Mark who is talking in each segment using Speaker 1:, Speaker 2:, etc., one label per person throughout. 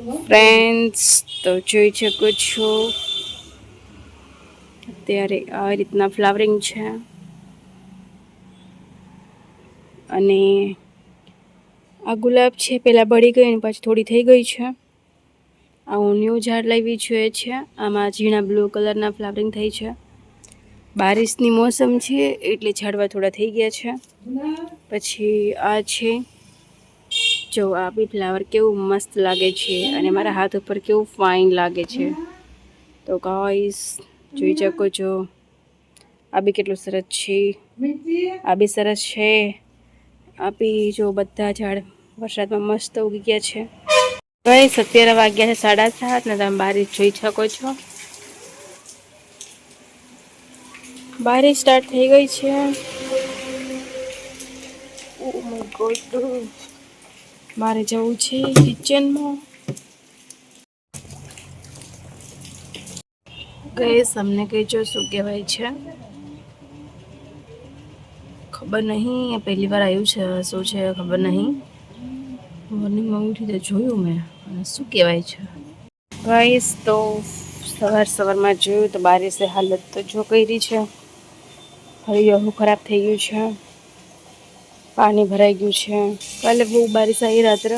Speaker 1: Friends તો જોઈ શકો છો. અત્યારે આ રીતના ફ્લાવરિંગ છે. અને આ ગુલાબ છે પહેલાં બળી ગઈ અને પાછી થોડી થઈ ગઈ છે. આ હું ન્યૂ ઝાડ લાવી જોઈએ છે. આમાં ઝીણા બ્લુ કલરના ફ્લાવરિંગ થઈ છે. બારિશની મોસમ છે, એટલે ઝાડવા થોડા થઈ ગયા છે. પછી આ છે. જો આ બી ફ્લાવર કેવું મસ્ત લાગે છે અને મારા હાથ ઉપર કેવું ફાઇન લાગે છે. તો ગાઈસ જોઈ શકો છો. આ બી કેટલું સરસ છે. આ બી સરસ છે. આ બી જો બધા ઝાડ વરસાદમાં મસ્ત ઉગી ગયા છે. ગાઈસ અત્યારે વાગ્યા છે સાડા સાત ને તમે બારીશ જોઈ શકો છો. બારી સ્ટાર્ટ થઈ ગઈ છે. ઓ માય ગોડ મારે જવું છે કિચનમાં ગેસ અમને કહેજો શું કહેવાય છે. ખબર નહીં પહેલી વાર આવ્યું છે, શું છે, ખબર નહીં. મોર્નિંગમાં ઉઠી તો જોયું મેં અને શું કહેવાય છે. ગાઈસ તો સવાર સવારમાં જોયું તો બારિશે હાલત તો જો કરી છે. હરિયાળું ખરાબ થઈ ગયું છે. પાણી ભરાઈ ગયું છે. કાલે બહુ બારીશ આવી રાત્રે.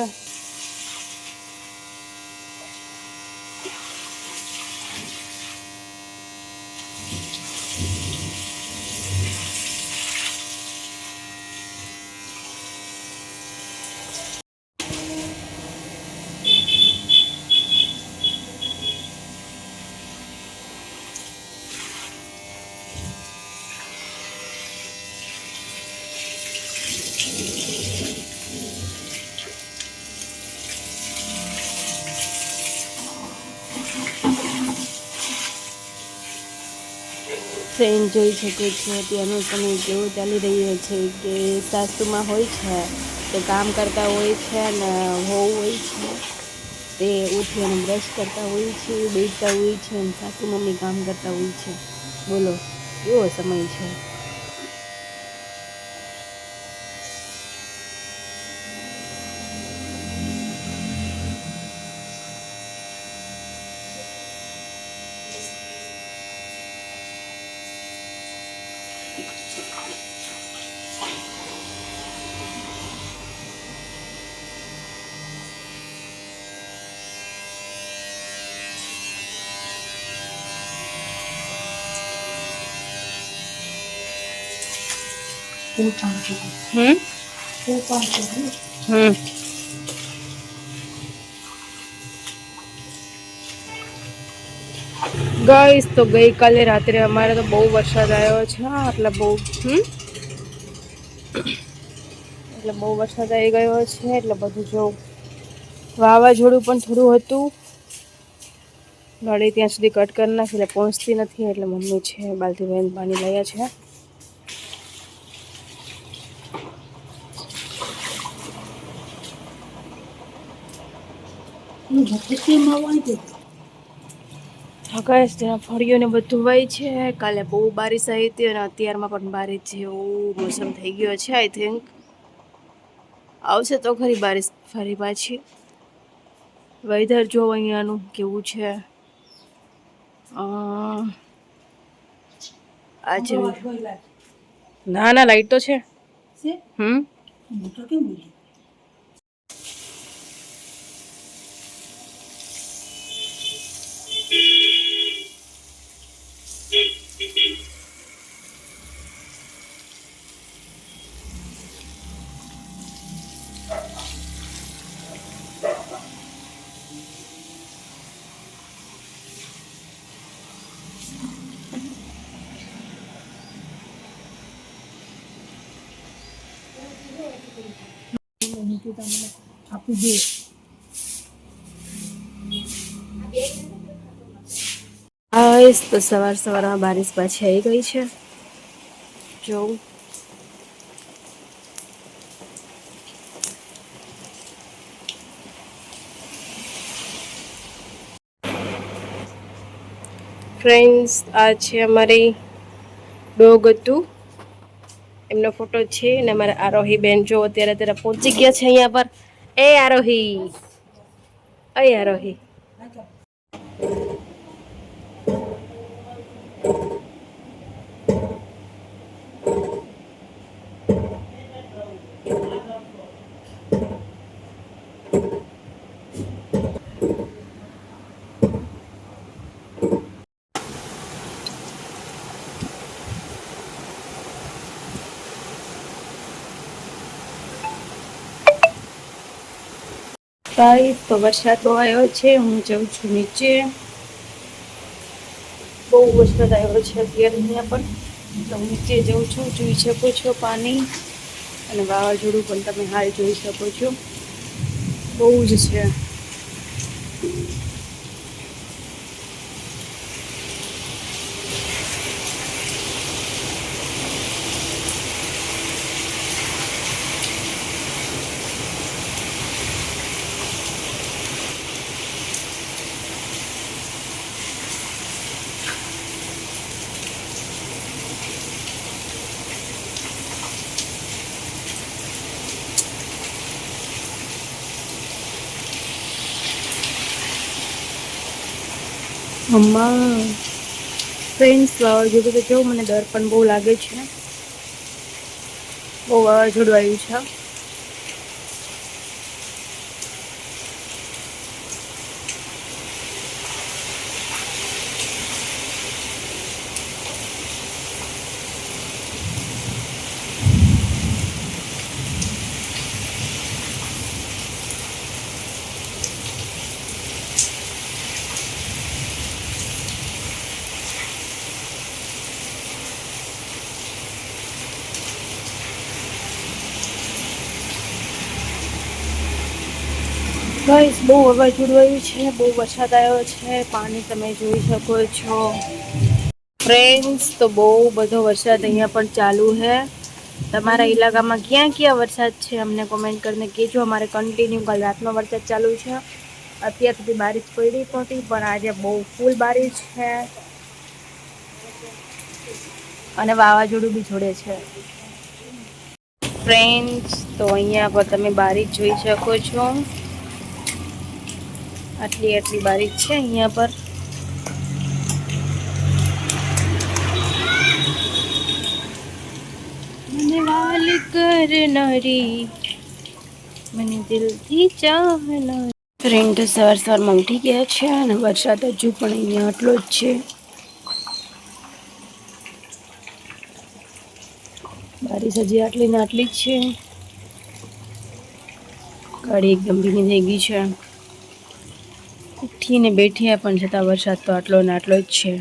Speaker 1: ટ્રેન જોઈ શકો છો ત્યાંનો સમય કેવો ચાલી રહ્યો છે કે સાસુમાં હોય છે તે કામ કરતા હોય છે અને વહુ હોય છે, તે ઉઠી અને બ્રશ કરતા હોય છે, બેસતા હોય છે અને સાસુ મમ્મી કામ કરતા હોય છે. બોલો, કેવો સમય છે? હમ? હમ. ગઈશ તો ગઈકાલે રાત્રે અમારે તો બહુ વરસાદ આવ્યો છે એટલે બહુ હમ? એટલે બહુ વરસાદ આવી ગયો છે એટલે બધું જો વાવાઝોડું પણ થોડું હતું. ગાડી ત્યાં સુધી કટ કરી નાખી એટલે પહોંચતી નથી એટલે મમ્મી છે બાલટીબેન પાણી લયા છે. આકાશ ત્યાં ફળીઓને બધું વાય છે. કાલે બહુ બારીશ આવી હતી અને અત્યારમાં પણ બારીશ જેવું મોસમ થઈ ગયો છે આઈ થિંક આવશે તો ખરી બારીશ ફરી પાછી. વેધર જો અહીંયાનું કેવું છે. આજે ના ના લાઈટ તો છે. હમ?
Speaker 2: Up to date.
Speaker 1: આઈસ તો સવાર સવારમાં બારિશ પાછી આવી ગઈ છે. જોઉં. ફ્રેન્ડ્સ આ છે અમારી ડોગ હતું એમનો ફોટો છે અને અમારા આરોહી બેન. જો અત્યારે અત્યારે પહોંચી ગયા છે અહીંયા પર. એ આરોહી. એ રહી ગાઈસ તો વરસાદ બહુ આવ્યો છે, હું જઉં છું નીચે. બહુ વરસાદ આવ્યો છે અત્યારે અહીંયા પણ. તો હું નીચે જઉં છું, જોઈ શકો છો પાણી. અને વાવાઝોડું પણ તમે હાલ જોઈ શકો છો. બહુ જ છે. મમ્મા ફ્રેન્ડ્સ વાવાઝોડું તો કેવું મને ડર પણ બહુ લાગે છે. બહુ વાવાઝોડું આવ્યું છે. ગાઈસ, બહુ વાવાઝોડું આવ્યું છે, બહુ વરસાદ આવ્યો છે, પાણી તમે જોઈ શકો છો. ફ્રેન્ડ્સ તો બહુ બધો વરસાદ અહીંયા પણ ચાલુ છે. તમારા ઇલાકામાં ક્યાં ક્યાં વરસાદ છે, અમને કોમેન્ટ કરીને કહેજો. અમારે કન્ટિન્યુ કાલ રાતનો વરસાદ ચાલુ છે. અત્યાર સુધી બારિશ પડી નહોતી, પણ આજે બહુ ફૂલ બારિશ છે. અને વાવાઝોડું બી જોડે છે. ફ્રેન્ડ્સ તો અહીંયા પર તમે બારીક જોઈ શકો છો. આટલી આટલી બારીક છે અહીંયા પર. મને કરનારી મને દિલથી ચાહનારી ફ્રેન્ડ સવાર સવારમાં ઉઠી ગયા છે અને વરસાદ હજુ પણ અહીંયા આટલો જ છે. બારીશ હજી આટલી ને આટલી જ છે. ગાડી એકદમ ભીની થઈ ગઈ છે. ઉઠીને બેઠ્યા પણ છતાં વરસાદ તો આટલો ને આટલો જ છે.